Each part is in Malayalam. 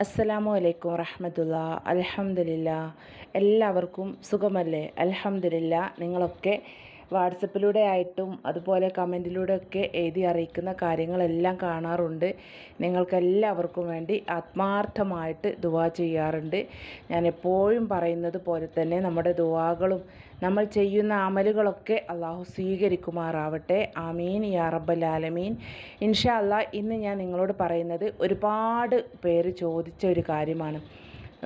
അസ്സലാമു അലൈക്കും റഹമത്തുള്ള അലഹമ്മദില്ല എല്ലാവർക്കും സുഖമല്ലേ? അലഹമ്മദില്ല നിങ്ങളൊക്കെ വാട്സപ്പിലൂടെ ആയിട്ടും അതുപോലെ കമന്റിലൂടെ ഒക്കെ എഴുതി അറിയിക്കുന്ന കാര്യങ്ങളെല്ലാം കാണാറുണ്ട്. നിങ്ങൾക്കെല്ലാവർക്കും വേണ്ടി ആത്മാർത്ഥമായിട്ട് ദുവാ ചെയ്യാറുണ്ട്. ഞാൻ എപ്പോഴും പറയുന്നത് പോലെ തന്നെ നമ്മുടെ ദുവാകളും നമ്മൾ ചെയ്യുന്ന അമലുകളൊക്കെ അള്ളാഹു സ്വീകരിക്കുമാറാവട്ടെ. ആമീൻ. യാ റബ്ബൽ ആലമീൻ. ഇൻഷാ അല്ലാ ഇന്ന് ഞാൻ നിങ്ങളോട് പറയുന്നത് ഒരുപാട് പേര് ചോദിച്ച ഒരു കാര്യമാണ്.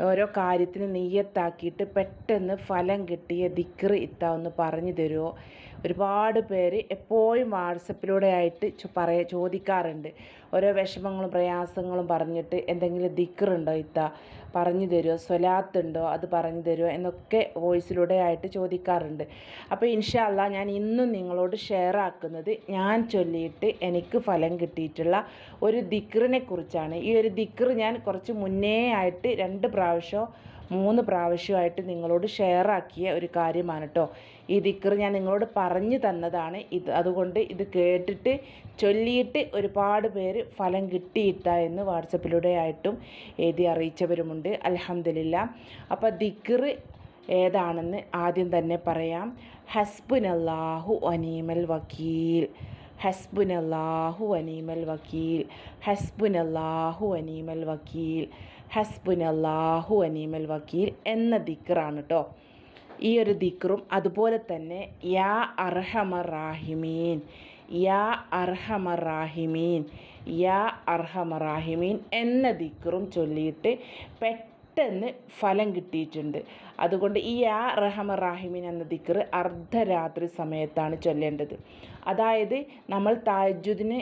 ഓരോ കാര്യത്തിന് നെയ്യത്താക്കിയിട്ട് പെട്ടെന്ന് ഫലം കിട്ടിയ ദിക്ർ ഇത്ത ഒന്ന് പറഞ്ഞു തരുമോ ഒരുപാട് പേര് എപ്പോഴും വാട്സപ്പിലൂടെ ആയിട്ട് പറയ ചോദിക്കാറുണ്ട്. ഓരോ വിഷമങ്ങളും പ്രയാസങ്ങളും പറഞ്ഞിട്ട് എന്തെങ്കിലും ദിക്കറുണ്ടോ ഇത്ത? പറഞ്ഞു തരുമോ സ്വലാത്തുണ്ടോ? അത് പറഞ്ഞു തരുമോ എന്നൊക്കെ വോയിസിലൂടെ ആയിട്ട് ചോദിക്കാറുണ്ട്. അപ്പോൾ ഇൻഷാല്ല ഞാൻ ഇന്നും നിങ്ങളോട് ഷെയർ ആക്കുന്നത് ഞാൻ ചൊല്ലിയിട്ട് എനിക്ക് ഫലം കിട്ടിയിട്ടുള്ള ഒരു ദിക്റിനെ കുറിച്ചാണ്. ഈ ഒരു ദിക്ർ ഞാൻ കുറച്ച് മുന്നേ ആയിട്ട് രണ്ട് പ്രാവശ്യമോ മൂന്ന് പ്രാവശ്യമായിട്ട് നിങ്ങളോട് ഷെയർ ആക്കിയ ഒരു കാര്യമാണ് കേട്ടോ ഈ ദിക്ർ ഞാൻ നിങ്ങളോട് പറഞ്ഞു തന്നതാണ്. ഇത് അതുകൊണ്ട് ഇത് കേട്ടിട്ട് ചൊല്ലിയിട്ട് ഒരുപാട് പേര് ഫലം കിട്ടിയിട്ട എന്ന് വാട്സപ്പിലൂടെ ആയിട്ടും എഴുതി അറിയിച്ചവരുമുണ്ട്. അലഹമില്ല അപ്പോൾ ദിക്ർ ഏതാണെന്ന് ആദ്യം തന്നെ പറയാം. ഹസ്ബുനല്ലാഹു അനീമൽ വക്കീൽ. ഹസ്ബുനല്ലാഹു അനീമൽ വക്കീൽ. ഹസ്ബുനല്ലാഹു അനീമൽ വക്കീൽ. ഹസ്ബുനല്ലാഹു അനീമൽ വക്കീൽ എന്ന ദിക്റാണ് കേട്ടോ ഈ ഒരു ദിക്റും അതുപോലെ തന്നെ യാ അർഹമർ റാഹിമീൻ യാ അർഹമർ റാഹിമീൻ യാ അർഹമർ റാഹിമീൻ എന്ന ദിക്റും ചൊല്ലിയിട്ട് പെട്ടെന്ന് ഫലം കിട്ടിയിട്ടുണ്ട്. അതുകൊണ്ട് ഈ യാ റഹമ റാഹിമീൻ എന്ന ദിക്ർ അർദ്ധരാത്രി സമയത്താണ് ചൊല്ലേണ്ടത്. അതായത് നമ്മൾ താജ്ജുദിന്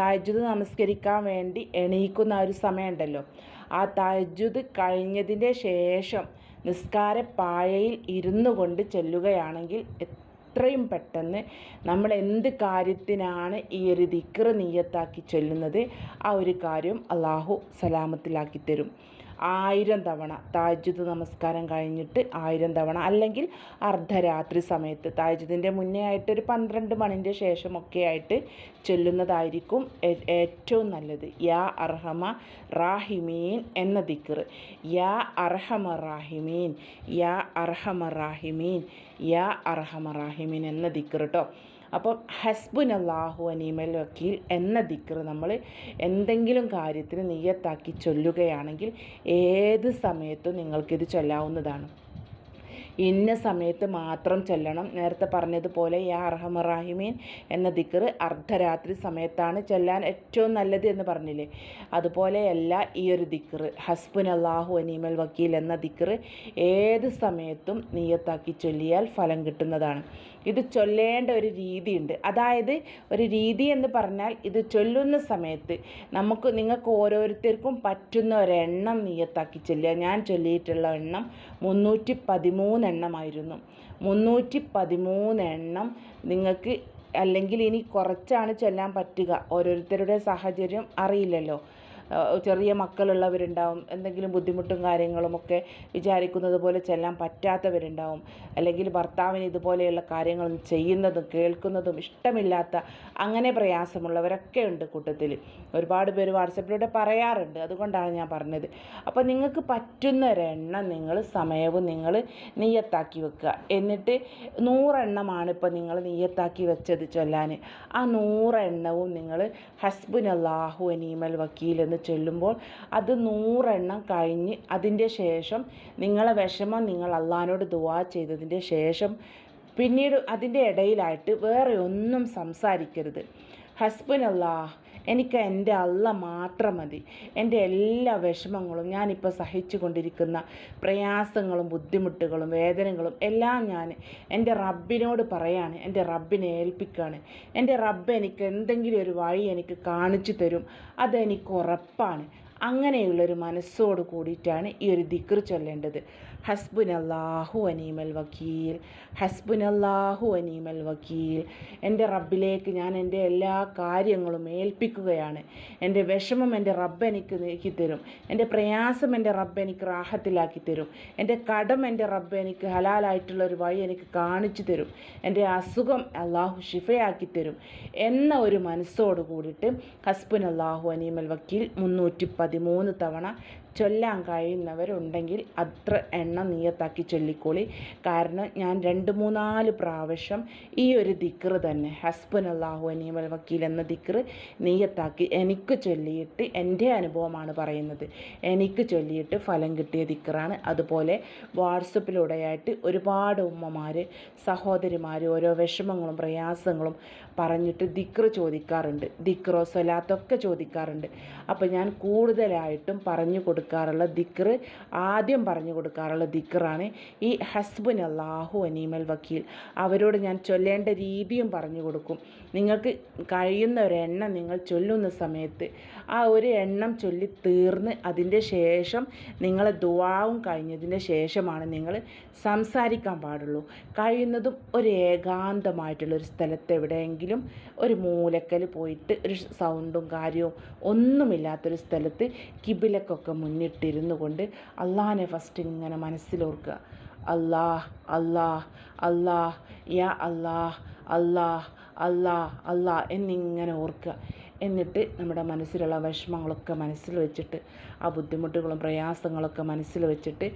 താജ്ജുദ് നമസ്കരിക്കാൻ വേണ്ടി എണീക്കുന്ന ഒരു സമയമുണ്ടല്ലോ. ആ താജ്ജുദ് കഴിഞ്ഞതിന്റെ ശേഷം നിസ്കാര പായയിൽ ഇരുന്നു കൊണ്ട് ചെല്ലുകയാണെങ്കിൽ എത്രയും പെട്ടെന്ന് നമ്മൾ എന്ത് കാര്യത്തിനാണ് ഈ ഒരു ദിക്ർ നീയത്താക്കി ചൊല്ലുന്നത് ആ ഒരു കാര്യം അള്ളാഹു സലാമത്തിലാക്കി തരും. ആയിരം തവണ താജ്ജുദ് നമസ്കാരം കഴിഞ്ഞിട്ട് ആയിരം തവണ അല്ലെങ്കിൽ അർദ്ധരാത്രി സമയത്ത് താജ്ജുദിന്റെ മുന്നേ ആയിട്ട് ഒരു പന്ത്രണ്ട് മണിന്റെ ശേഷമൊക്കെ ആയിട്ട് ചൊല്ലുന്നതായിരിക്കും ഏറ്റവും നല്ലത്. യാ അർഹമ റാഹിമീൻ എന്ന ദിക്കർ യാ അർഹമ റാഹിമീൻ യാ അർഹമ റാഹിമീൻ യാ അർഹമ റാഹിമീൻ എന്ന ദിക്കർ കേട്ടോ അപ്പം ഹസ്ബുൻ അള്ളാഹു അനീമൽ വക്കീൽ എന്ന ദിക്ർ നമ്മൾ എന്തെങ്കിലും കാര്യത്തിന് നെയ്യത്താക്കി ചൊല്ലുകയാണെങ്കിൽ ഏത് സമയത്തും നിങ്ങൾക്കിത് ചൊല്ലാവുന്നതാണ്. ഇന്ന സമയത്ത് മാത്രം ചൊല്ലണം. നേരത്തെ പറഞ്ഞതുപോലെ യാ അർഹമറാഹിമീൻ എന്ന ദിക്കർ അർദ്ധരാത്രി സമയത്താണ് ചൊല്ലാൻ ഏറ്റവും നല്ലത് എന്ന് പറഞ്ഞില്ലേ? അതുപോലെയല്ല ഈ ഒരു ദിക്കർ ഹസ്ബുൻ അള്ളാഹു അനീമൽ വക്കീൽ എന്ന ദിക്കർ ഏത് സമയത്തും നീയത്താക്കി ചൊല്ലിയാൽ ഫലം കിട്ടുന്നതാണ്. ഇത് ചൊല്ലേണ്ട ഒരു രീതിയുണ്ട്. അതായത് ഒരു രീതി എന്ന് പറഞ്ഞാൽ ഇത് ചൊല്ലുന്ന സമയത്ത് നമുക്ക് നിങ്ങൾക്ക് ഓരോരുത്തർക്കും പറ്റുന്ന ഒരെണ്ണം നീയത്താക്കി ചൊല്ലുക. ഞാൻ ചൊല്ലിയിട്ടുള്ള എണ്ണം മുന്നൂറ്റി പതിമൂന്ന് എണ്ണമായിരുന്നു. മുന്നൂറ്റി പതിമൂന്ന് എണ്ണം നിങ്ങൾക്ക് അല്ലെങ്കിൽ ഇനി കുറച്ചാണ് ചൊല്ലാൻ പറ്റുക. ഓരോരുത്തരുടെ സാഹചര്യം അറിയില്ലല്ലോ. ചെറിയ മക്കളുള്ളവരുണ്ടാവും. എന്തെങ്കിലും ബുദ്ധിമുട്ടും കാര്യങ്ങളുമൊക്കെ വിചാരിക്കുന്നത് പോലെ ചെല്ലാൻ പറ്റാത്തവരുണ്ടാവും. അല്ലെങ്കിൽ ഭർത്താവിന് ഇതുപോലെയുള്ള കാര്യങ്ങൾ ചെയ്യുന്നതും കേൾക്കുന്നതും ഇഷ്ടമില്ലാത്ത അങ്ങനെ പ്രയാസമുള്ളവരൊക്കെ ഉണ്ട് കൂട്ടത്തിൽ. ഒരുപാട് പേര് വാട്സപ്പിലൂടെ പറയാറുണ്ട്. അതുകൊണ്ടാണ് ഞാൻ പറഞ്ഞത്. അപ്പോൾ നിങ്ങൾക്ക് പറ്റുന്ന ഒരെണ്ണം നിങ്ങൾ സമയവും നിങ്ങൾ നെയ്യത്താക്കി വെക്കുക. എന്നിട്ട് നൂറെണ്ണമാണ് ഇപ്പോൾ നിങ്ങൾ നെയ്യത്താക്കി വെച്ചത് ചൊല്ലാൻ. ആ നൂറെണ്ണവും നിങ്ങൾ ഹസ്ബുൻ അള്ളാഹു അനീമൽ വക്കീൽ എന്ന് ചൊല്ലുമ്പോൾ അത് നൂറെണ്ണം കഴിഞ്ഞ് അതിന്റെ ശേഷം നിങ്ങളെ വിഷമം നിങ്ങൾ അള്ളഹാനോട് ദുവാ ചെയ്തതിന്റെ ശേഷം പിന്നീട് അതിന്റെ ഇടയിലായിട്ട് വേറെ ഒന്നും സംസാരിക്കരുത്. ഹസ്ബൻ അല്ലാഹ് എനിക്ക് എന്റെ അള്ള മാത്രം മതി. എന്റെ എല്ലാ വിഷമങ്ങളും ഞാനിപ്പോൾ സഹിച്ചു കൊണ്ടിരിക്കുന്ന പ്രയാസങ്ങളും ബുദ്ധിമുട്ടുകളും വേദനകളും എല്ലാം ഞാൻ എന്റെ റബ്ബിനോട് പറയാണ്. എന്റെ റബ്ബിനെ ഏൽപ്പിക്കുകയാണ് എന്റെ റബ്ബ് എനിക്ക് എന്തെങ്കിലും ഒരു വഴി എനിക്ക് കാണിച്ചു തരും. അതെനിക്ക് ഉറപ്പാണ്. അങ്ങനെയുള്ളൊരു മനസ്സോട് കൂടിയിട്ടാണ് ഈ ഒരു ദിക്ർ ചൊല്ലേണ്ടത്. ഹസ്ബുൻ അല്ലാഹു അനീമൽ വക്കീൽ ഹസ്ബുൻ അല്ലാഹു അനീമൽ വക്കീൽ. എന്റെ റബ്ബിലേക്ക് ഞാൻ എന്റെ എല്ലാ കാര്യങ്ങളും ഏൽപ്പിക്കുകയാണ്. എന്റെ വിഷമം എന്റെ റബ്ബ് എനിക്ക് നീക്കി തരും. എന്റെ പ്രയാസം എന്റെ റബ്ബ് എനിക്ക് റാഹത്തിലാക്കി തരും. എന്റെ കടം എന്റെ റബ്ബ് എനിക്ക് ഹലാലായിട്ടുള്ള ഒരു വഴി എനിക്ക് കാണിച്ചു തരും. എന്റെ അസുഖം അള്ളാഹു ഷിഫയാക്കി തരും. എന്ന ഒരു മനസ്സോട് കൂടിയിട്ട് ഹസ്ബുൻ അള്ളാഹു അനീമൽ വക്കീൽ മുന്നൂറ്റി പതിമൂന്ന് തവണ ചൊല്ലാൻ കഴിയുന്നവരുണ്ടെങ്കിൽ അത്ര എണ്ണം നീയത്താക്കി ചൊല്ലിക്കോളി. കാരണം ഞാൻ രണ്ട് മൂന്നാൽ പ്രാവശ്യം ഈ ഒരു ദിക്റ് തന്നെ ഹസ്ബൻ അള്ളാഹു അനീമൽ വക്കീൽ എന്ന ദിക്റ് നീയത്താക്കി എനിക്ക് ചൊല്ലിയിട്ട് എന്റെ അനുഭവമാണ് പറയുന്നത്. എനിക്ക് ചൊല്ലിയിട്ട് ഫലം കിട്ടിയ ദിക്റാണ്. അതുപോലെ വാട്സപ്പിലൂടെയായിട്ട് ഒരുപാട് ഉമ്മമാർ സഹോദരിമാർ ഓരോ വിഷമങ്ങളും പ്രയാസങ്ങളും പറഞ്ഞിട്ട് ദിക്റ് ചോദിക്കാറുണ്ട്. ദിക്റോ സ്വലാത്തൊക്കെ ചോദിക്കാറുണ്ട്. അപ്പോൾ ഞാൻ കൂടുതലായിട്ടും പറഞ്ഞു കൊടുക്കാറുള്ള ദിക്ർ ആദ്യം പറഞ്ഞു കൊടുക്കാറുള്ള ദിക്റാണ് ഈ ഹസ്ബുൻ അള്ളാഹു അനീമൽ വക്കീൽ. അവരോട് ഞാൻ ചൊല്ലേണ്ട രീതിയും പറഞ്ഞു കൊടുക്കും. നിങ്ങൾക്ക് കഴിയുന്ന ഒരു എണ്ണം നിങ്ങൾ ചൊല്ലുന്ന സമയത്ത് ആ ഒരു എണ്ണം ചൊല്ലി തീർന്ന് അതിന്റെ ശേഷം നിങ്ങൾ ദുവാവും കഴിഞ്ഞതിന്റെ ശേഷമാണ് നിങ്ങൾ സംസാരിക്കാൻ പാടുള്ളൂ. കഴിയുന്നതും ഒരു ഏകാന്തമായിട്ടുള്ളൊരു സ്ഥലത്ത് എവിടെയെങ്കിലും ഒരു മൂലക്കൽ പോയിട്ട് ഒരു സൗണ്ടും കാര്യവും ഒന്നുമില്ലാത്തൊരു സ്ഥലത്ത് കിബിലക്കൊക്കെ മുന്നിട്ടിരുന്നു കൊണ്ട് അള്ളാഹിനെ ഫസ്റ്റ് ഇങ്ങനെ മനസ്സിലോർക്കുക. അല്ലാഹ് അല്ലാഹ് അല്ലാഹ് യാ അല്ലാഹ് അല്ലാഹ് അല്ലാഹ് അല്ലാ എന്നിങ്ങനെ ഓർക്കുക. എന്നിട്ട് നമ്മുടെ മനസ്സിലുള്ള വിഷമങ്ങളൊക്കെ മനസ്സിൽ വെച്ചിട്ട് ആ ബുദ്ധിമുട്ടുകളും പ്രയാസങ്ങളൊക്കെ മനസ്സിൽ വെച്ചിട്ട്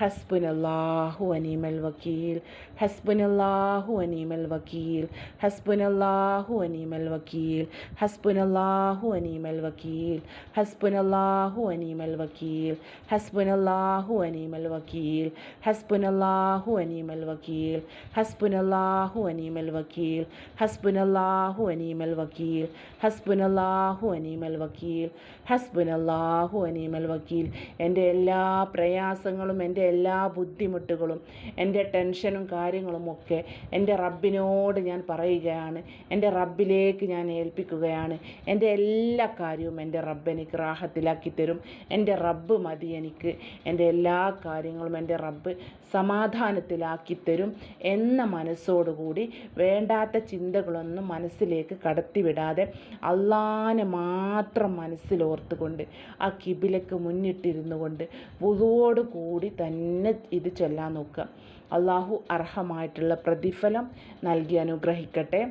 ഹസ്ബുനല്ലാഹു അനീമൽ വക്കീൽ ഹസ്ബുനല്ലാഹു അനീമൽ വക്കീൽ ഹസ്ബുനല്ലാഹു അനീമൽ വക്കീൽ ഹസ്ബുനല്ലാഹു അനീമൽ വക്കീൽ ഹസ്ബുനല്ലാഹു അനീമൽ വക്കീൽ ഹസ്ബുനല്ലാഹു അനീമൽ വക്കീൽ ഹസ്ബുനല്ലാഹു അനീമൽ വക്കീൽ ഹസ്ബുനല്ലാഹു അനീമൽ വക്കീൽ ഹസ്ബുനല്ലാഹു അനീമൽ വക്കീൽ ഹസ്ബുനല്ലാഹു അനീമൽ വക്കീൽ ഹസ്ബുനല്ലാഹു അനീമൽ വക്കീൽ എന്റെ എല്ലാ പ്രയാസങ്ങളും എന്റെ എല്ലാ ബുദ്ധിമുട്ടുകളും എന്റെ ടെൻഷനും കാര്യങ്ങളും ഒക്കെ എന്റെ റബ്ബിനോട് ഞാൻ പറയുകയാണ്. എന്റെ റബ്ബിലേക്ക് ഞാൻ ഏൽപ്പിക്കുകയാണ്. എന്റെ എല്ലാ കാര്യവും എന്റെ റബ്ബ് എനിക്ക് റാഹത്തിലാക്കി തരും. എന്റെ റബ്ബ് മതി എനിക്ക്. എന്റെ എല്ലാ കാര്യങ്ങളും എന്റെ റബ്ബ് സമാധാനത്തിലാക്കി തരും എന്ന മനസ്സോടുകൂടി വേണ്ടാത്ത ചിന്തകളൊന്നും മനസ്സിലേക്ക് കടത്തിവിടാതെ അള്ളാനെ മാത്രം മനസ്സിലോർത്തുകൊണ്ട് ആ കിബിലക്ക് മുന്നിട്ടിരുന്നു കൊണ്ട് വുതുവോട് കൂടി തന്നെ ഇത് ചൊല്ലാൻ നോക്കുക. അള്ളാഹു അർഹമായിട്ടുള്ള പ്രതിഫലം നൽകി അനുഗ്രഹിക്കട്ടെ.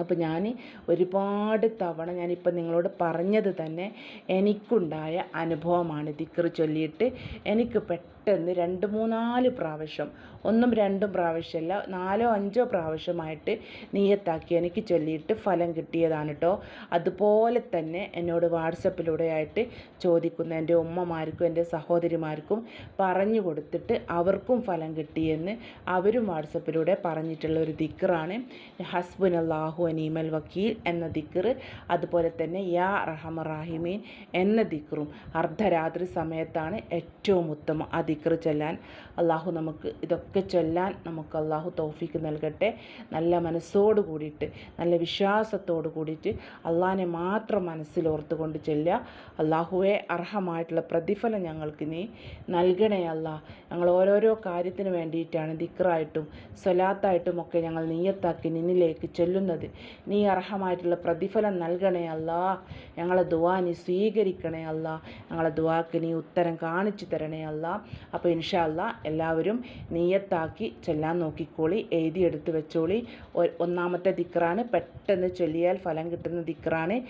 അപ്പോൾ ഞാൻ ഒരുപാട് തവണ ഞാനിപ്പോൾ നിങ്ങളോട് പറഞ്ഞത് തന്നെ എനിക്കുണ്ടായ അനുഭവമാണ് ദിക്ർ ചൊല്ലിയിട്ട്. എനിക്ക് പെട്ടെന്ന് രണ്ട് മൂന്നാൽ പ്രാവശ്യം ഒന്നും രണ്ടും പ്രാവശ്യമല്ല നാലോ അഞ്ചോ പ്രാവശ്യമായിട്ട് നീയത്താക്കി എനിക്ക് ചൊല്ലിയിട്ട് ഫലം കിട്ടിയതാണ് കേട്ടോ അതുപോലെ തന്നെ എന്നോട് വാട്സപ്പിലൂടെ ആയിട്ട് ചോദിക്കുന്ന എന്റെ ഉമ്മമാർക്കും എന്റെ സഹോദരിമാർക്കും പറഞ്ഞു കൊടുത്തിട്ട് അവർക്കും ഫലം കിട്ടിയെന്ന് അവരും വാട്സപ്പിലൂടെ പറഞ്ഞിട്ടുള്ള ഒരു ദിക്കറാണ് ഹസ്ബുൻ അള്ളാഹു അനീമൽ വക്കീൽ എന്ന ദിക്കർ അതുപോലെ തന്നെ യാ റഹമറാഹിമീൻ എന്ന ദിക്കറും അർദ്ധരാത്രി സമയത്താണ് ഏറ്റവും ഉത്തമം. ആ ദിക്ർ ചൊല്ലാൻ അള്ളാഹു നമുക്ക് ഇതൊക്കെ ചൊല്ലാൻ നമുക്ക് അള്ളാഹു തൗഫീക്ക് നൽകട്ടെ. നല്ല മനസ്സോട് കൂടിയിട്ട് നല്ല വിശ്വാസത്തോട് കൂടിയിട്ട് അള്ളാഹിനെ മാത്രം മനസ്സിലോർത്തുകൊണ്ട് ചൊല്ലുക. അള്ളാഹുവെ അർഹമായിട്ടുള്ള പ്രതിഫലം ഞങ്ങൾക്ക് നീ നൽകണേ അല്ല. ഞങ്ങൾ ഓരോരോ കാര്യത്തിന് വേണ്ടിയിട്ടാണ് ദിക്റായിട്ടും സ്വലാത്തായിട്ടും ഒക്കെ ഞങ്ങൾ നീയത്താക്കി നിന്നിലേക്ക് ചൊല്ലുന്നത്. നീ അർഹമായിട്ടുള്ള പ്രതിഫലം നൽകണേ അല്ല. ഞങ്ങളെ ദുവാ നീ സ്വീകരിക്കണേ അല്ല. ഞങ്ങളെ ദുവാക്ക് നീ ഉത്തരം കാണിച്ചു തരണേ അല്ല. അപ്പോൾ ഇൻഷാല്ല എല്ലാവരും നീയത്താക്കി ചെല്ലാൻ നോക്കിക്കോളി എഴുതിയെടുത്ത് വെച്ചോളി. ഒന്നാമത്തെ ദിക്റാണ് പെട്ടെന്ന് ചൊല്ലിയാൽ ഫലം കിട്ടുന്ന ദിക്റാണ്.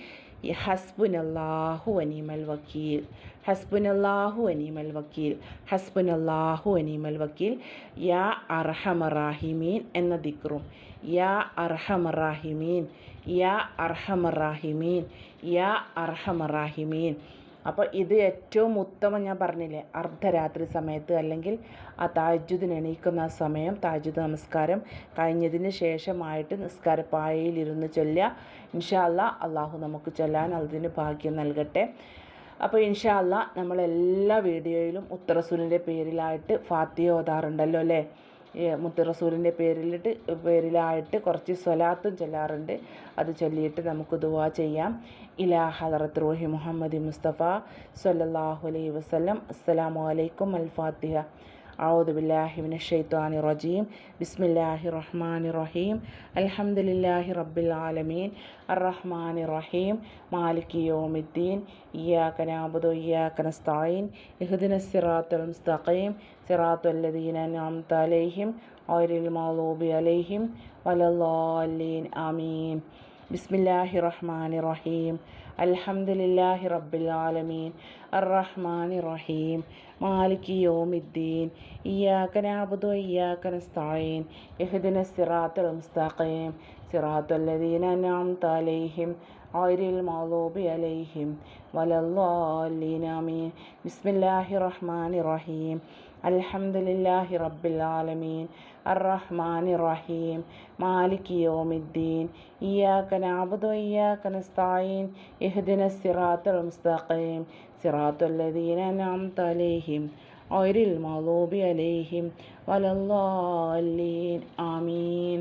ഹസ്ബുനല്ലാഹു അനീമൽ വക്കീൽ. ഹസ്ബുനല്ലാഹു അനീമൽ വക്കീൽ. ഹസ്ബുനല്ലാഹു അനീമൽ വക്കീൽ. യാ അർഹമറാഹിമീൻ എന്ന ദിക്റും. യാ അർഹമറാഹിമീൻ. യാ അർഹമറാഹിമീൻ. യാ അർഹമറാഹിമീൻ. അപ്പോൾ ഇത് ഏറ്റവും ഉത്തമം ഞാൻ പറഞ്ഞില്ലേ അർദ്ധരാത്രി സമയത്ത് അല്ലെങ്കിൽ ആ താജ്ജുദിന് എണീക്കുന്ന ആ സമയം താജ്ജുദ് നമസ്കാരം കഴിഞ്ഞതിന് ശേഷമായിട്ട് നിസ്കാരപ്പായയിലിരുന്ന് ചൊല്ലുക. ഇൻഷാ അല്ലാ അള്ളാഹു നമുക്ക് ചൊല്ലാൻ അതിന് ഭാഗ്യം നൽകട്ടെ. അപ്പോൾ ഇൻഷാ അല്ലാ നമ്മളെല്ലാ വീഡിയോയിലും ഉത്തറസൂലിന്റെ പേരിലായിട്ട് ഫാത്തിയ ഓതാറുണ്ടല്ലോ അല്ലേ? മുത്ത് റസൂലിന്റെ പേരിലിട്ട് പേരിലായിട്ട് കുറച്ച് സ്വലാത്തും ചൊല്ലാറുണ്ട്. അത് ചൊല്ലിയിട്ട് നമുക്ക് ദുവാ ചെയ്യാം. ഇലാ ഹദറത്ത് റോഹി മുഹമ്മദ് മുസ്തഫ സല്ലല്ലാഹു അലൈഹി വസല്ലം. അസ്സലാമു അലൈക്കും അൽ ഫാത്തിഹ. ഔദ് ബില്ലാഹിമിന് ഷെയ്ത്വാനി റജീം ബിസ്മില്ലാഹി റഹ്മാനി റഹീം അൽഹംദുലില്ലാഹി റബ്ബിൽ ആലമീൻ അർ അറഹ്മാനി റഹീം മാലിക് യോമിദ്ദീൻ ഇയാക്ക നാബുദു ഇയാക്ക നസ്തായിൻ ഇഹ്ദിന സിറാത്തുൽ മുസ്തഖീം സിറാത്തുല്ലദീന നാംത അലൈഹിം ഓരിൽ മൗലൂബി അലൈഹിം വലല്ലാലീൻ ആമീൻ ബിസ്മില്ലാഹി റഹ്മാനി റഹീം അൽഹംദുലില്ലാഹി റബ്ബിൽ ആലമീൻ അർറഹ്മാനി റഹീം മാലിക് യോമിദ്ദീൻ. ഇയ്യാക നഅബുദു വഇയ്യാക നസ്തഈൻ. ഇഹ്ദിന സിറാത്തൽ മുസ്തഖീം. സിറാത്തൽ ലദീന അൻഅംത അലൈഹിം. ഗൈറിൽ മഗ്ദൂബി അലൈഹിം. വലദ്ദാലിൻ ആമീൻ. ബിസ്മില്ലാഹി റഹ്മാനി റഹീം അൽഹംദുലില്ലാഹി റബ്ബിൽ ആലമീൻ. അർറഹ്മാനി റഹീം മാലിക് യൗമിദ്ദീൻ. ഇയ്യാക നഅബുദു വഇയ്യാക നസ്തഈൻ. ഇഹ്ദിന സിറാത്തൽ മുസ്തഖീം. സിറാത്തുല്ലദീന അനാംത അലൈഹിം ഒരിൽ മൗലൂബി അലൈഹിം വലല്ലാലീൻ ആമീൻ.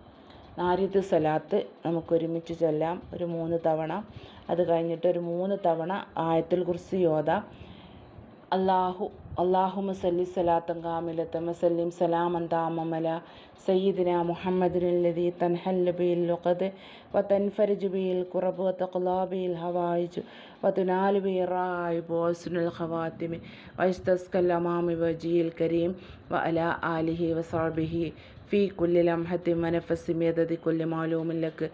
നാരിത് നമുക്ക് ഒരുമിച്ച് ചൊല്ലാം. ഒരു മൂന്ന് തവണ. അത് കഴിഞ്ഞിട്ട് ഒരു മൂന്ന് തവണ ആയത്തിൽ കുറിച്ച് യോദാം അള്ളാഹു അള്ളാഹു മസല്ലി സലാത്തം കാമിലത്ത് മസല്ലിം സലാമൻ താമമല സയ്യിദിന മുഹമ്മദിനുല്ലതി തൻഹല്ലബിയിൽ ലുഖത് വ തൻഫരജുബിയിൽ കുറബ് തഖ്ലാബിയിൽ ഹവായിജു വ തുനാലുബി റായു ബോസ്നുൽ ഖവാത്തിമി വൈസ്തസ്കല്ലമാമി വജിയിൽ കരീം വ അല ആലിഹി വസാബിഹി ഫീ കുല്ലി ലംഹത്തി മനഫസി മേതതി കുല്ലി മാലൂമില്ലക്ക്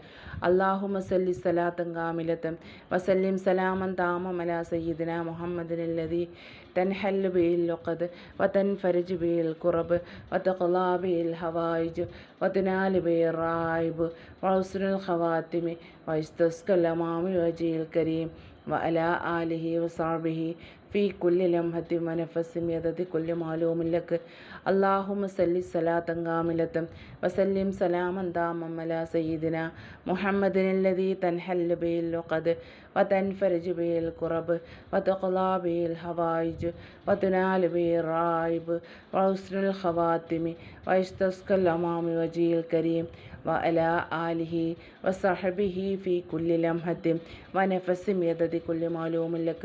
അള്ളാഹു മസല്ലി സലാത്തം കാമിലത്തം വസല്ലിം സലാമൻ താമമല സയ്യിദിന മുഹമ്മദിനല്ലതി തൻഹല്ലു ബിയിൽ ലൊക്കത് വതൻ ഫരജ് ബിയിൽ കുറബ് വതഖലാ ബിയിൽ ഹവായിജ് വതനാല് ബിയിൽ റായിബ് വസുനുൽ ഖവാത്തിമി വൈസ്തസ്കല്ലമാമി വജീൽ കരീം വഅല ആലിഹി വസാബിഹി ഫീ കുല്ലി ലംഹത്തി മനഫസിം യദതി കുല്ലി മാലൂമില്ലക്ക് അള്ളാഹുമ സല്ലി സലാത്തം കാമിലത്തും വസല്ലിം സലാമൻ താമമ്മല സയ്യിദിന മുഹമ്മദിനല്ലതി തൻഹല്ല് ബിൽ ലുഖദ് وتنفرج به الكرب وتقلى به الحوائج وتنال به الرائب وحسن الخواتم ويستسقى الأمام وجه الكريم وعلى آله وصحبه في كل لمحة ونفس يدد كل معلوم لك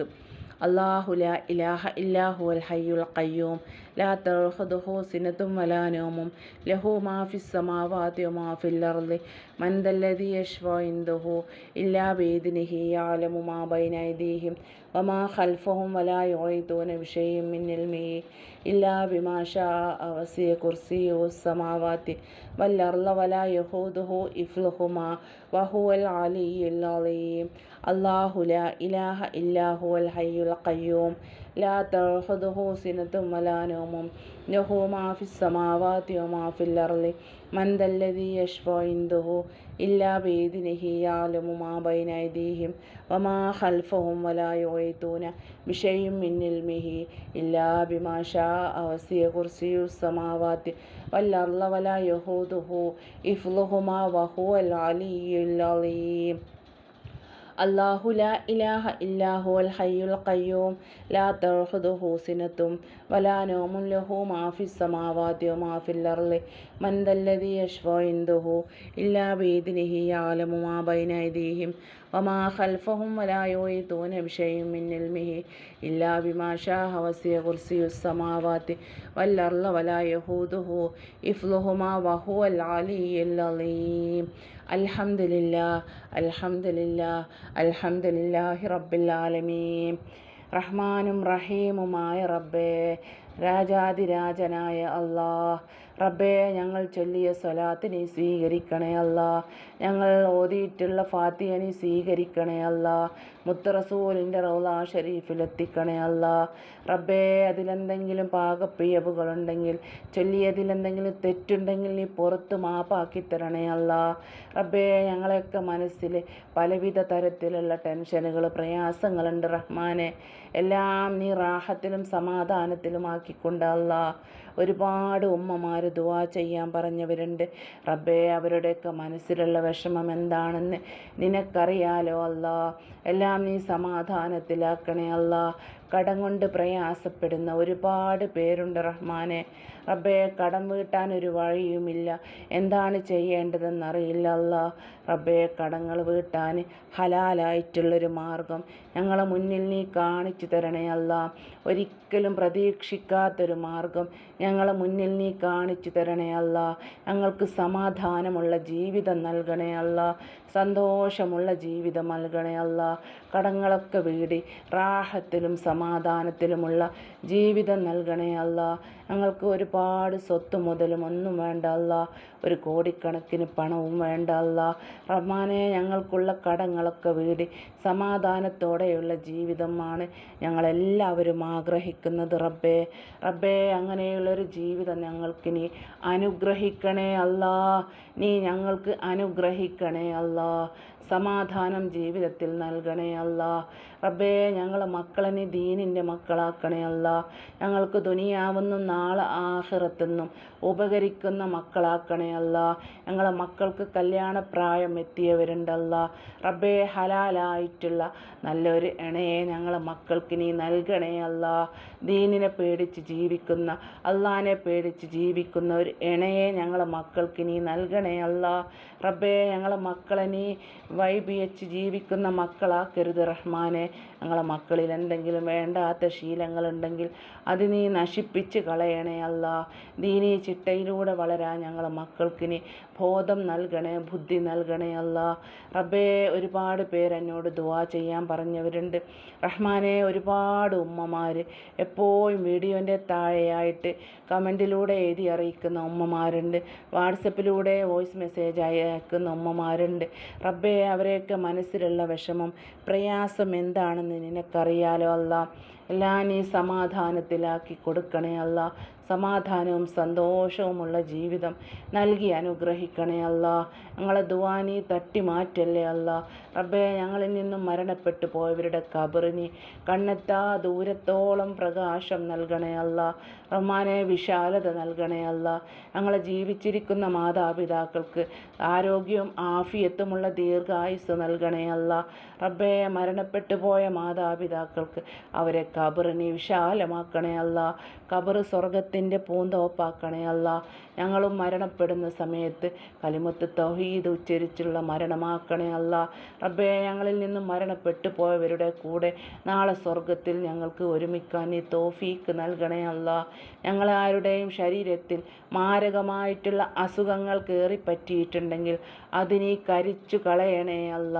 الله لا إله إلا هو الحي القيوم. ലാ തഹദുഹു സിനത്തും വലാനോമും ലഹു മാഫിസ് സമാവാത്യോ മാഫില്ലർദ് മന്ദല്ലതി യഷ്വ ഇന്ദുഹു ഇല്ലാ ബേദിനിഹി യാലമു മാ ബൈനൈദീഹിം വമാ ഖൽഫഹും വലാ യുറൈതൂന വിഷയം മിന്നിൽമീ ഇല്ലാ ബിമാഷാ അവസിയ കുർസിയു സമാവാത്തി വല്ലർല വലാ യഹൂദുഹു ഇഫ്ലുഹുമാ വഹുവൽ അലിയുൽ അലീം. അള്ളാഹു ലാ ഇലാഹ ഇല്ലാഹുവൽ ഹയ്യുൽ ഖയ്യൂം. ലാത്തഹുസിനത്തും വലാനോമും ലഹു മാഫിസ് സമാവാത്തിയോ മാഫിൽ അർലി മന്ദല്ലതി യഷ്ഫോ ഇന്ദുഹു ഇല്ലാ ബേദിനഹി യാലമു മാ ബൈനൈദീഹിം വമാ ഖൽഫഹും വലായോയിത്തൂന വിഷയും മിന്നിൽമിഹി ഇല്ലാ ബിമാഷാ അവസിയ കുർസിയു സമാവാത്തി. വല്ലർല വലാ യഹൂദുഹു ഇഫ്ലുഹുമാ വഹു അൽ അലിയുൽ അലീം. അള്ളാഹു ലാ ഇലാഹ ഇല്ലാഹു അൽ ഹയ്യുൽ ഖയ്യൂം. ലാ തർഹുദുഹു സിനത്തും വലാ നോമുൻ ലഹു മാഫി സമാവാതി മാഫിൽ അർളി. മൻ ദല്ലദി യശ്വ ഇന്ദുഹു ഇല്ലാ ബീദിനിഹി യഅലമു മാ ബൈന ഐദീഹിം. വമാ ഖൽഫഹും വലാ യുഈതൂന ബിശൈഇൻ മിൻ ഇൽമിഹി ഇല്ലാ ബിമാ ശാഅ വസിയ കുർസിയുസ് സമാവാതി വൽ അർള വലാ യഹൂദുഹു ഇഫ്ലുഹുമാ വഹുവൽ അലിയ്യുൽ അലീം. അൽഹംദുലില്ലാ അൽഹംദുലില്ലാ അൽഹംദുലില്ലാഹി റബ്ബിൽ ആലമീൻ. റഹ്മാനും റഹീമുമായ റബ്ബേ രാജാതിരാജനായ അള്ളാ റബ്ബേ ഞങ്ങൾ ചൊല്ലിയ സ്വലാത്തിനെ സ്വീകരിക്കണേ അല്ല ഞങ്ങൾ ഓതിയിട്ടുള്ള ഫാത്തിയനെ സ്വീകരിക്കണേ അല്ല മുത്തറസൂലിന്റെ റൗല ഷരീഫിലെത്തിക്കണേ അല്ല റബ്ബേ അതിലെന്തെങ്കിലും പാകപ്പിഴവുകളുണ്ടെങ്കിൽ ചൊല്ലിയതിലെന്തെങ്കിലും തെറ്റുണ്ടെങ്കിൽ നീ പുറത്ത് മാപ്പാക്കി തരണേ അല്ല റബ്ബേ ഞങ്ങളെയൊക്കെ മനസ്സിൽ പലവിധ തരത്തിലുള്ള ടെൻഷനുകൾ പ്രയാസങ്ങളുണ്ട് റഹ്മാനെ. എല്ലാം നീ റാഹത്തിലും സമാധാനത്തിലുമാക്കിക്കൊണ്ട് അല്ലാ ഒരുപാട് ഉമ്മമാർ ദുവാ ചെയ്യാൻ പറഞ്ഞവരുണ്ട്. റബ്ബേ അവരുടെയൊക്കെ മനസ്സിലുള്ള വിഷമം എന്താണെന്ന് നിനക്കറിയാലോ അല്ലാ. എല്ലാം നീ സമാധാനത്തിലാക്കണേ അല്ലാ. കടം കൊണ്ട് പ്രയാസപ്പെടുന്ന ഒരുപാട് പേരുണ്ട് റഹ്മാനെ. റബ്ബേ കടം വീട്ടാൻ ഒരു വഴിയുമില്ല. എന്താണ് ചെയ്യേണ്ടതെന്നറിയില്ല അല്ല. റബ്ബേ കടങ്ങൾ വീട്ടാൻ ഹലാലായിട്ടുള്ളൊരു മാർഗം ഞങ്ങളെ മുന്നിൽ നീ കാണിച്ചു തരണേ അല്ല. ഒരിക്കലും പ്രതീക്ഷിക്കാത്തൊരു മാർഗം ഞങ്ങളെ മുന്നിൽ നീ കാണിച്ചു തരണേ അല്ല. ഞങ്ങൾക്ക് സമാധാനമുള്ള ജീവിതം നൽകണേ അല്ല. സന്തോഷമുള്ള ജീവിതം നൽകണേ അല്ല. കടങ്ങളൊക്കെ വീടി റാഹത്തിലും സമാധാനത്തിലുമുള്ള ജീവിതം നൽകണേ അല്ല. ഞങ്ങൾക്ക് ഒരുപാട് സ്വത്ത് മുതലും ഒന്നും വേണ്ട അല്ല. ഒരു കോടിക്കണക്കിന് പണവും വേണ്ട അല്ല. റഹ്മാനെ ഞങ്ങൾക്കുള്ള കടങ്ങളൊക്കെ വീടി സമാധാനത്തോടെയുള്ള ജീവിതമാണ് ഞങ്ങളെല്ലാവരും ആഗ്രഹിക്കുന്നത് റബ്ബേ. റബ്ബേ അങ്ങനെയുള്ളൊരു ജീവിതം ഞങ്ങൾക്ക് നീ അനുഗ്രഹിക്കണേ അല്ല. നീ ഞങ്ങൾക്ക് അനുഗ്രഹിക്കണേ അല്ലാ. law സമാധാനം ജീവിതത്തിൽ നൽകണേ അല്ല. റബ്ബേ ഞങ്ങളെ മക്കളെ നീ ദീനിന്റെ മക്കളാക്കണേ അല്ല. ഞങ്ങൾക്ക് ദുനിയാവുന്നും നാളെ ആഹിറത്തുനിന്നും ഉപകരിക്കുന്ന മക്കളാക്കണേ അല്ല. ഞങ്ങളെ മക്കൾക്ക് കല്യാണപ്രായം എത്തിയവരുണ്ടല്ല. റബ്ബേ ഹലാലായിട്ടുള്ള നല്ലൊരു ഇണയെ ഞങ്ങളെ മക്കൾക്ക് നീ നൽകണേ അല്ല. ദീനിനെ പേടിച്ച് ജീവിക്കുന്ന അള്ളാനെ പേടിച്ച് ജീവിക്കുന്ന ഒരു ഇണയെ ഞങ്ങളെ മക്കൾക്ക് നീ നൽകണേ അല്ല. റബ്ബേ ഞങ്ങളെ മക്കളെ നീ വൈബിയച്ച് ജീവിക്കുന്ന മക്കളാക്കരുത് റഹ്മാനെ. ഞങ്ങളെ മക്കളിൽ എന്തെങ്കിലും വേണ്ടാത്ത ശീലങ്ങളുണ്ടെങ്കിൽ അത് നീ നശിപ്പിച്ച് കളയണേ അല്ല. ദീനീ ചിട്ടയിലൂടെ വളരാൻ ഞങ്ങളെ മക്കൾക്ക് നീ ബോധം നൽകണേ ബുദ്ധി നൽകണേ അല്ല. റബ്ബേ ഒരുപാട് പേരെന്നോട് ദുവാ ചെയ്യാൻ പറഞ്ഞവരുണ്ട്. റഹ്മാനെ ഒരുപാട് ഉമ്മമാർ എപ്പോഴും വീഡിയോന്റെ താഴെയായിട്ട് കമന്റിലൂടെ എഴുതി അറിയിക്കുന്ന ഉമ്മമാരുണ്ട്. വാട്സപ്പിലൂടെ വോയിസ് മെസ്സേജ് അയക്കുന്ന ഉമ്മമാരുണ്ട്. റബ്ബേ അവരെയൊക്കെ മനസ്സിലുള്ള വിഷമം പ്രയാസം എന്താണെന്ന് നിനക്കറിയാലോ അല്ല. എല്ലാം നീ സമാധാനത്തിലാക്കി കൊടുക്കണേ അല്ല. സമാധാനവും സന്തോഷവുമുള്ള ജീവിതം നൽകി അനുഗ്രഹിക്കണേ അല്ല. ഞങ്ങളെ ദുവാനി തട്ടി മാറ്റല്ലേ അല്ല. റബ്ബേ ഞങ്ങളിൽ നിന്നും മരണപ്പെട്ടു പോയവരുടെ കബറിനി കണ്ണെത്താ ദൂരത്തോളം പ്രകാശം നൽകണേ അല്ല. റഹ്മാനെ വിശാലത നൽകണേ അല്ല. ഞങ്ങളെ ജീവിച്ചിരിക്കുന്ന മാതാപിതാക്കൾക്ക് ആരോഗ്യവും ആഫിയത്തുമുള്ള ദീർഘായുസ് നൽകണേ അല്ല. റബ്ബേ മരണപ്പെട്ടു പോയ മാതാപിതാക്കൾക്ക് അവരെ കബറിനി വിശാലമാക്കണേ അല്ല. കബറ് സ്വർഗത്തിന്റെ പൂന്തോപ്പാക്കണേ അല്ല ഞങ്ങളും മരണപ്പെടുന്ന സമയത്ത് കലിമത്ത് തൗഹീദ് ഉച്ചരിച്ചുള്ള മരണമാക്കണേ അല്ല. റബ്ബേ ഞങ്ങളിൽ നിന്നും മരണപ്പെട്ടു പോയവരുടെ കൂടെ നാളെ സ്വർഗത്തിൽ ഞങ്ങൾക്ക് ഒരുമിക്കാൻ നീ തോഫീക്ക് നൽകണേ അല്ല. ഞങ്ങളാരുടെയും ശരീരത്തിൽ മാരകമായിട്ടുള്ള അസുഖങ്ങൾ കയറി പറ്റിയിട്ടുണ്ടെങ്കിൽ അതിനീ കരിച്ചു കളയണേ അല്ല.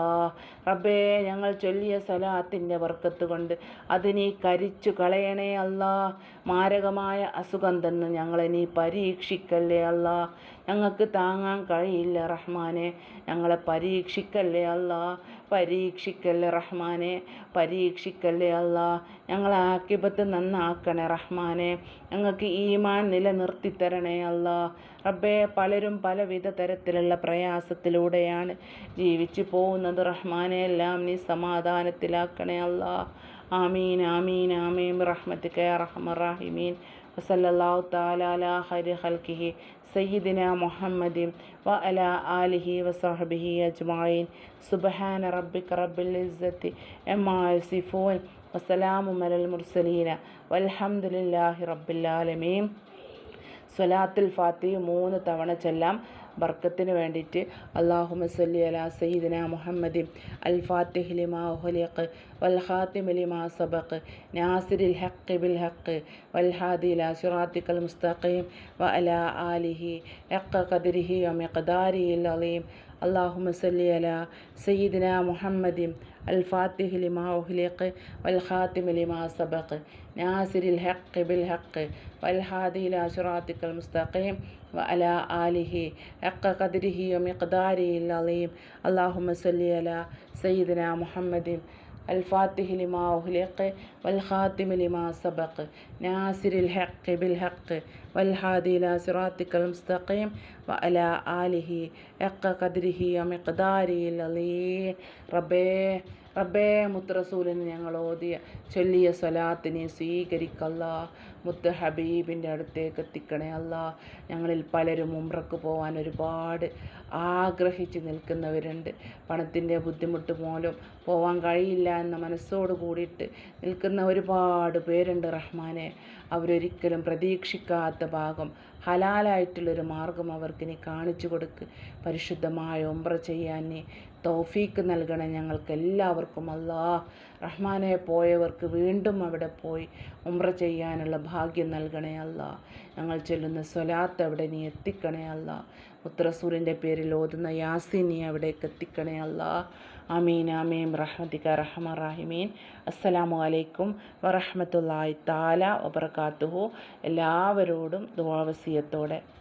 റബ്ബേ ഞങ്ങൾ ചൊല്ലിയ സലാത്തിന്റെ വർക്കത്ത് കൊണ്ട് അതിനെ കരിച്ചു കളയണേ അല്ല. മാരകമായ അസുഖം തന്ന് ഞങ്ങളെ നീ പരീക്ഷിക്കല്ലേ അല്ല? ഞങ്ങൾക്ക് താങ്ങാൻ കഴിയില്ല റഹ്മാനെ. ഞങ്ങളെ പരീക്ഷിക്കല്ലേ അല്ല? പരീക്ഷിക്കല്ലേ റഹ്മാനെ. പരീക്ഷിക്കല്ലേ അല്ല? ഞങ്ങളെ ആക്കിബത്ത് നന്നാക്കണേ റഹ്മാനെ. ഞങ്ങൾക്ക് ഈമാൻ നിലനിർത്തി തരണേ അല്ല. റബ്ബേ പലരും പലവിധ തരത്തിലുള്ള പ്രയാസത്തിലൂടെയാണ് ജീവിച്ചു പോകുന്നത് റഹ്മാനെ. എല്ലാം നീ സമാധാനത്തിലാക്കണേ അല്ല. ആമീൻ ആമീൻ ആമീൻ. റഹ്മത്തിക്ക റഹ്മറാഹിമീൻ വസല്ലല്ലാഹു തആല താലാല ഹരി ഹൽക്കിഹി സയ്യിദിന മുഹമ്മദിൻ വ അല ആലിഹി വസാഹബിഹി അജ്മായിൻ സുബ്ഹാന റബ്ബിക് റബ്ബിൽ ഇസ്സത്തി അമ്മാ യസിഫൂൻ. വസലാമു മലൽ മുർസലീന. വൽഹംദുലില്ലാഹി റബ്ബിൽ ആലമീൻ. സ്വലാത്തുൽ ഫാത്തി മൂന്ന് തവണ ചെല്ലാം. ബർക്കത്തിന് വേണ്ടിയിട്ട് അള്ളാഹുമ സല്ലി അലാ സയ്യിദിന മുഹമ്മദ് അൽ ഫാത്തിഹ് ലിമാ ഉഹലിഖ് വൽ ഖാത്തിമ ലിമാ സബഖ് നാസിരിൽ ഹഖ് ബിൽ ഹഖ് വൽ ഹാദി ല സിറാത്തിക്കൽ മുസ്തഖീം വ അലാ ആലിഹി ഹഖ് ഖദ്രിഹി വ മിഖ്ദാരിഹിൽ അലീം അള്ളാഹുമ സല്ലി അലാ സയ്യിദിന മുഹമ്മദിം الفاتح لما أهلق والخاتم لما سبق ناصر الحق بالحق والهادي إلى صراطك المستقيم وعلى آله حق قدره ومقداره العظيم اللهم صل على سيدنا محمد الفاتح لما أهلق والخاتم لما سبق ناصر الحق بالحق والهادي إلى صراطك المستقيم وعلى آله حق قدره ومقداره العظيم ربي റബ്ബേ മുത്തറസൂലിന് ഞങ്ങൾ ഓതിയ ചൊല്ലിയ സ്വലാത്തിനെ സ്വീകരിക്കല്ല മുത്ത് ഹബീബിൻ്റെ അടുത്തേക്ക് എത്തിക്കണേ അല്ല ഞങ്ങളിൽ പലരും ഉംറക്ക് പോകാൻ ഒരുപാട് ആഗ്രഹിച്ച് നിൽക്കുന്നവരുണ്ട്. പണത്തിന്റെ ബുദ്ധിമുട്ട് മൂലം പോവാൻ കഴിയില്ല എന്ന മനസ്സോട് കൂടിയിട്ട് നിൽക്കുന്ന ഒരുപാട് പേരുണ്ട് റഹ്മാനെ. അവരൊരിക്കലും പ്രതീക്ഷിക്കാത്ത ഭാഗം. ഹലാലായിട്ടുള്ളൊരു മാർഗം അവർക്ക് നീ കാണിച്ചു കൊടുക്ക്. പരിശുദ്ധമായ ഉംറ ചെയ്യാൻ നീ തൗഫീക്ക് നൽകണേ ഞങ്ങൾക്ക് എല്ലാവർക്കും അല്ലാ റഹ്മാനെ പോയവർക്ക് വീണ്ടും അവിടെ പോയി ഉംറ ചെയ്യാനുള്ള ഭാഗ്യം നൽകണേ അല്ല ഞങ്ങൾ ചൊല്ലുന്ന സ്വലാത്ത് അവിടെ നീ എത്തിക്കണേ അല്ല മുത്തറസൂലിന്റെ പേരിൽ ഓതുന്ന യാസിനി അവിടെ അവിടേക്ക് എത്തിക്കണേ അല്ല. അമീൻ അമീൻ റഹ്മത്തിക റഹ്മ റഹിമീൻ. അസ്സലാമു അലൈക്കും വറഹമത്തല്ലായി താല വബർക്കാത്തുഹു എല്ലാവരോടും ദുവാവസിയത്തോടെ